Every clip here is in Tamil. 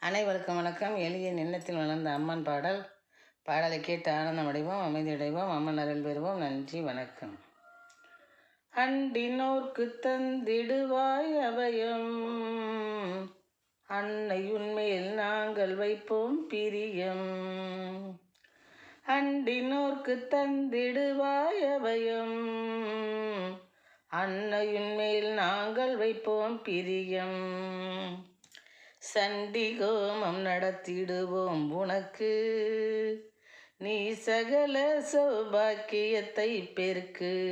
அனைவருக்கும் வணக்கம். எளிய நின்னத்தில் வளர்ந்த அம்மன் பாடல். பாடலை கேட்டு ஆனந்தம் அடைவோம் அமைதி அடைவோம் அம்மன் அருள் பெறுவோம். நன்றி வணக்கம். அண்டினோர்க்கு தந்திடுவாய் அபயம். அன்னை உண்மையில் நாங்கள் வைப்போம் பிரியம். அண்டினோர்க்கு தந்திடுவாய் அபயம். அன்னையின் மேல் நாங்கள் வைப்போம் பிரியம். சண்டிகோமம் நடத்திடுவோம் உனக்கு. நீ சகல சௌபாக்கியத்தை பெருக்கு.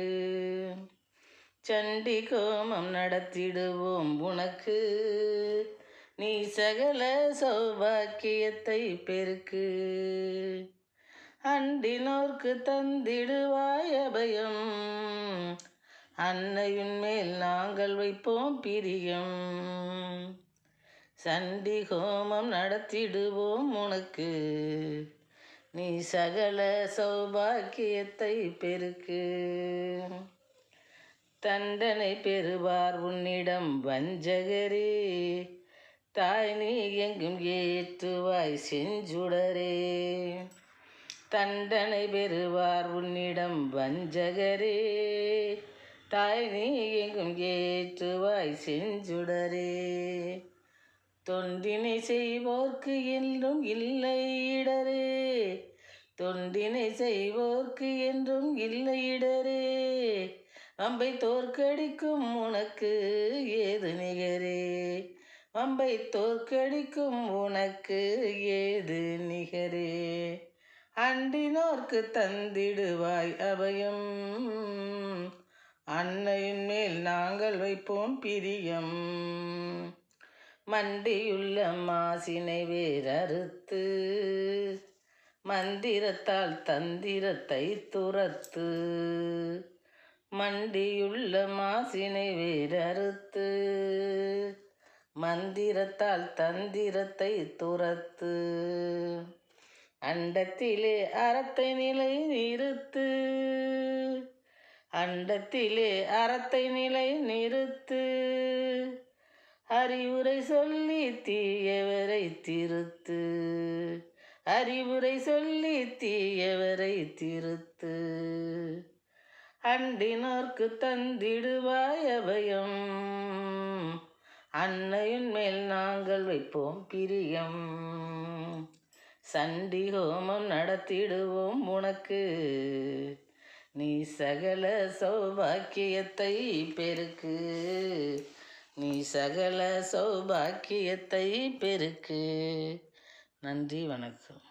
சண்டிகோமம் நடத்திடுவோம் உனக்கு. நீ சகல சௌபாக்கியத்தை பெருக்கு. அண்டினோர்க்கு தந்திடுவாய் அபயம். அன்னையின் மேல் நாங்கள் வைப்போம் பிரியம். சண்டி ஹோமம் நடத்திடுவோம் உனக்கு. நீ சகல சௌபாக்கியத்தை பெருக்கு. தண்டனை பெறுவார் உன்னிடம் வஞ்சகரே. தாய் நீ எங்கும் ஏற்றுவாய் செஞ்சுடரே. தண்டனை பெறுவார் உன்னிடம் வஞ்சகரே. தாய் நீ எங்கும் ஏற்றுவாய் செஞ்சுடரே. தொண்டினை செய்வோர்க்கு என்றும் இல்லை இடரே. தொண்டினை செய்வோர்க்கு என்றும் இல்லை இடரே. அம்பை தோற்கடிக்கும் உனக்கு ஏது நிகரே? அம்பை தோற்கடிக்கும் உனக்கு ஏது நிகரே? அண்டினோர்க்கு தந்திடுவாய் அபயம். அன்னையின் மேல் நாங்கள் வைப்போம் பிரியம். மண்டியுள்ள மாசினை வேறறுத்து மந்திரத்தால் தந்திரத்தை துரத்து மண்டியுள்ள மாசினை வேறறுத்து மந்திரத்தால் தந்திரத்தை துரத்து அண்டத்திலே அறத்தை நிலை நிறுத்து அண்டத்திலே அறத்தை நிலை நிறுத்து அறிவுரை சொல்லி தீயவரை திருத்து. அறிவுரை சொல்லி தீயவரை திருத்து. அண்டினோர்க்கு தந்திடுவாய் அபயம். அன்னையின் மேல் நாங்கள் வைப்போம் பிரியம். சண்டி ஹோமம் நடத்திடுவோம் உனக்கு. நீ சகல சௌபாக்கியத்தை பெருக்கு. நீ சகல சௌபாக்கியத்தை பெருக்கு. நன்றி வணக்கம்.